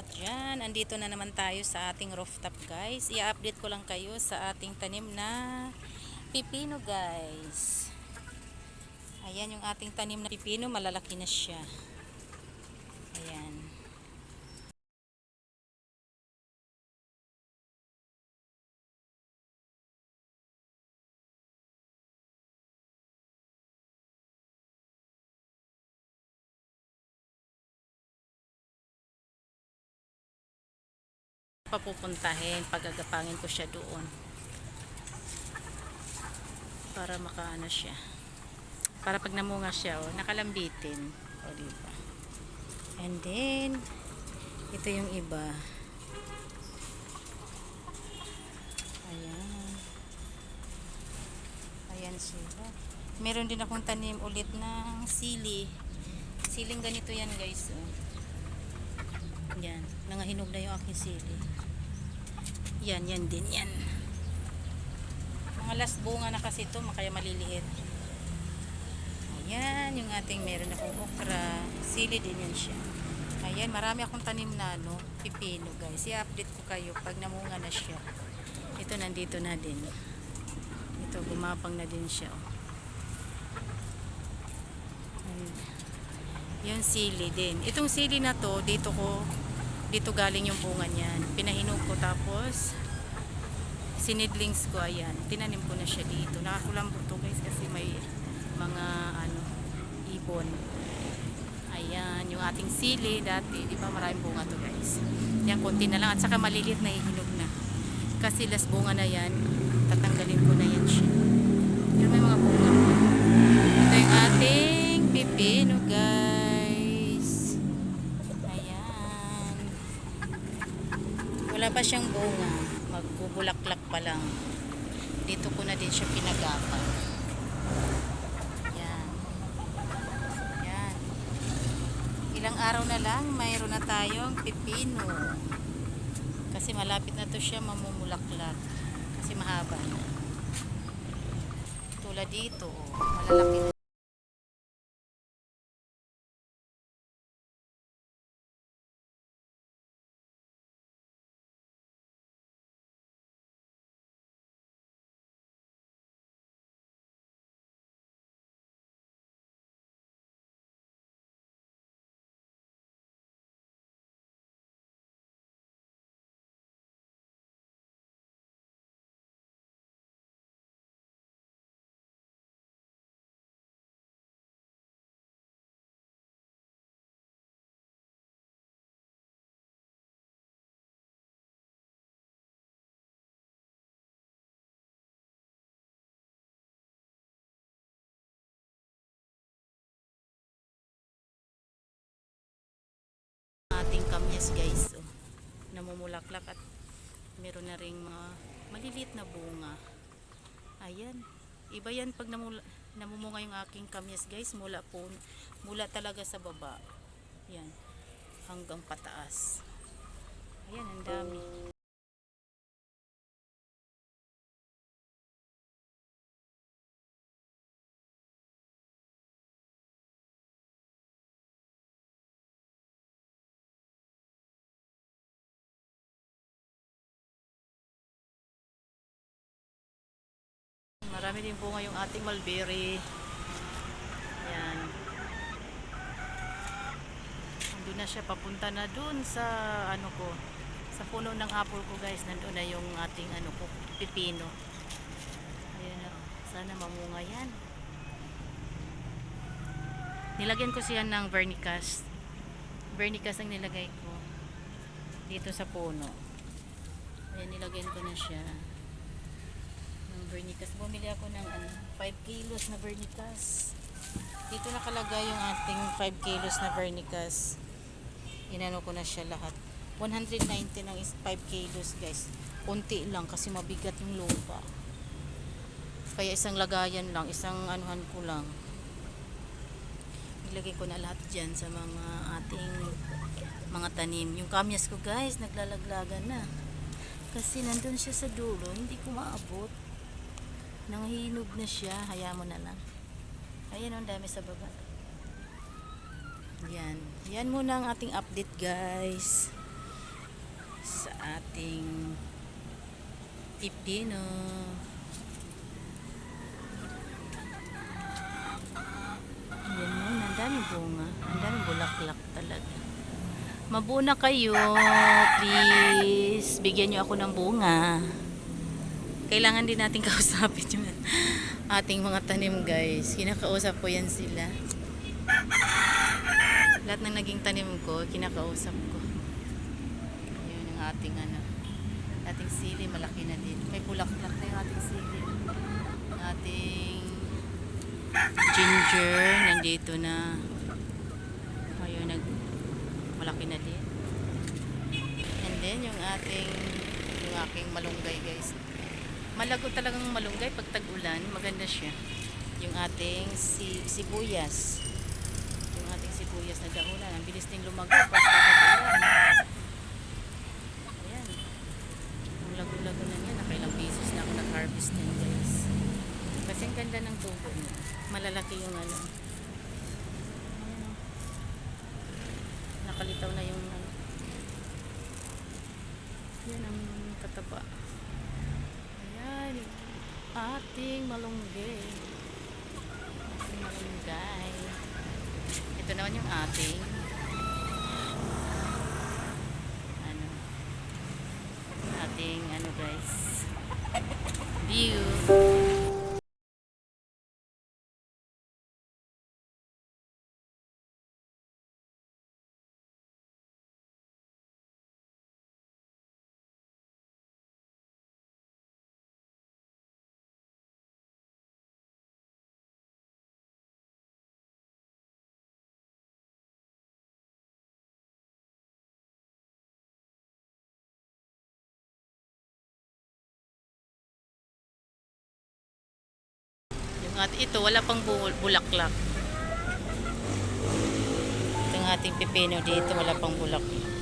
lahat dyan. Andito na naman tayo sa ating rooftop guys. I-update ko lang kayo sa ating tanim na pipino guys. Ayan yung ating tanim na pipino, malalaki na siya. Ayan. Papupuntahin pagagapangin ko siya doon. Para makaano siya. Para pag namunga siya oh, nakalambitin. O diba and then ito yung iba. Ayan. Ayan sila. Meron din akong tanim ulit ng sili. Siling ganito yan guys oh. Yan, nangahinog na yung aking sili. Yan, yan din yan. Mga last bunga na kasi ito, kaya maliliit. Ayan, yung ating meron akong okra. Sili din yan siya. Ayan, marami akong tanim na ano, pipino guys. I-update ko kayo pag namunga na siya. Ito nandito na din. Ito, gumapang na din siya. oh. And, yung sili din. Itong sili na to, dito ko, dito galing yung bunga niyan. Pinahinog ko tapos, sinidlings ko, ayan. Tinanim ko na siya dito. Nakakulambot to guys kasi may mga, ano, ibon. Ayan, yung ating sili dati, di ba maraming bunga to guys. Yan, konti na lang. At saka maliliit na ihinog na. Kasi las bunga na yan, tatanggalin ko na yan siya. Pero may mga bunga. Ito yung ating pipino guys. Wala pa siyang bunga. Magbubulaklak pa lang. Dito ko na din siya pinagapan. Ayan. Ayan. Ilang araw na lang, mayroon na tayong pipino. Kasi malapit na to siya mamumulaklak. Kasi mahaba na. Tulad dito, oh, malalaki na. Ating kamyas guys. Oh, namumulaklak at meron na ring mga maliliit na bunga. Ayan. Iba yan pag namula, namumunga yung aking kamyas guys. Mula po mula talaga sa baba. Yan hanggang pataas. Ayan ang dami Marami din bunga yung ating mulberry. Yan. Nandun na siya papunta na dun sa ano ko. Sa puno ng apple ko guys. Nandun na yung ating ano ko. Pipino. Ayan na. Sana mamunga yan. Nilagyan ko siya ng vernicast. Vernicast ang nilagay ko. Dito sa puno. Ayan nilagyan ko na siya ng vernicast. Bumili ako ng ano, 5 kilos na vernicast. Dito nakalagay yung ating 5 kilos na vernicast. Inano ko na siya lahat. 190 ng is 5 kilos guys. Kunti lang kasi mabigat yung lupa. Kaya isang lagayan lang, isang anuhan ko lang. Ilagay ko na lahat dyan sa mga ating mga tanim. Yung kamyas ko guys, naglalaglagan na. Kasi nandun siya sa dulo, hindi ko maabot. Nanghinog na siya, hayaan mo na lang. Ayan, ang dami sa baba. Yan. Yan muna ang ating update guys. Sa ating pipino. Yan muna. Ang daming bunga. Ang daming bulaklak talaga. Mabuna kayo. Please. Bigyan nyo ako ng bunga. Kailangan din natin kausapin yung ating mga tanim guys. Kinakausap ko yan sila. Lahat ng naging tanim ko, kinakausap ko. Yun yung ating ano. Ating sili, malaki na din. May bulaklak na yung ating sili. Ating ginger, nandito na. Ayun, nag, malaki na din. And then, yung ating, yung aking malunggay guys. Malago talagang malunggay pag tag-ulan, maganda siya. Yung ating si, sibuyas. Yung ating sibuyas na dahulan. Ang bilis din lumago pag tag-ulan. Ayan. Ang lago-lago na niya. Nakailang beses na ako nag-harvest din guys. Kasi ang ganda ng tubo niya. Malalaki yung ano. Nakalitaw na yung ano. Yan ang kataba. Yung Ating malunggay. Ating malunggay. Ito naman yung ating ano ating ano guys view at ito, wala pang bu- bulaklak. Ito yung ating pipino dito, wala pang bulaklak.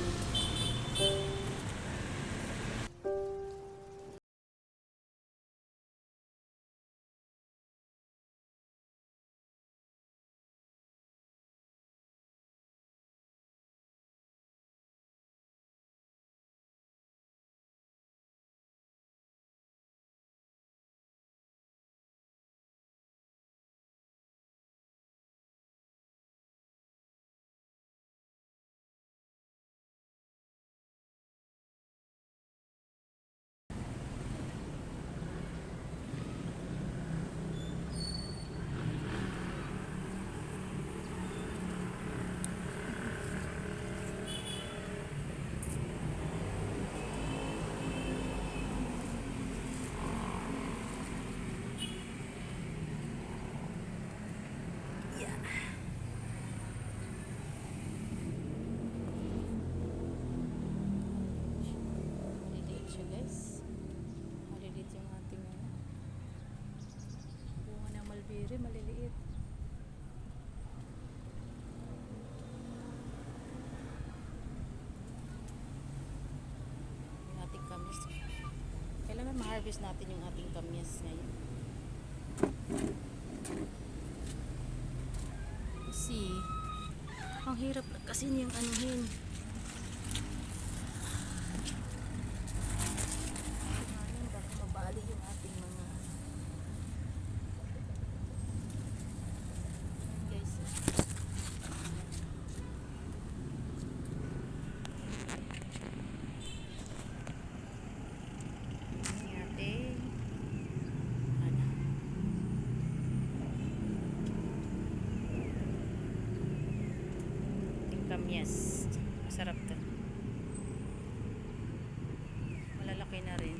Kailangan ma-harvest natin yung ating kamis ngayon. Kasi, ang hirap kasi niyang anuhin. Ayun, baka mabali yung ating mga Ayun, guys. Ayun yung ating ano kamyas masarap to malalaki na rin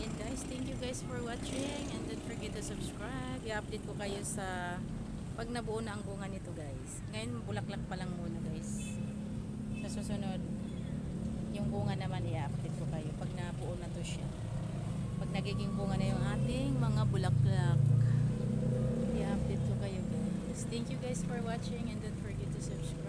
And guys, thank you guys for watching and don't forget to subscribe. I-update ko kayo sa pag nabuo na ang bunga nito guys. Ngayon bulaklak pa lang muna guys. Sa susunod, yung bunga naman i-update ko kayo pag nabuo na to siya. Pag nagiging bunga na yung ating mga bulaklak. I-update ko kayo guys. Thank you guys for watching and don't forget to subscribe.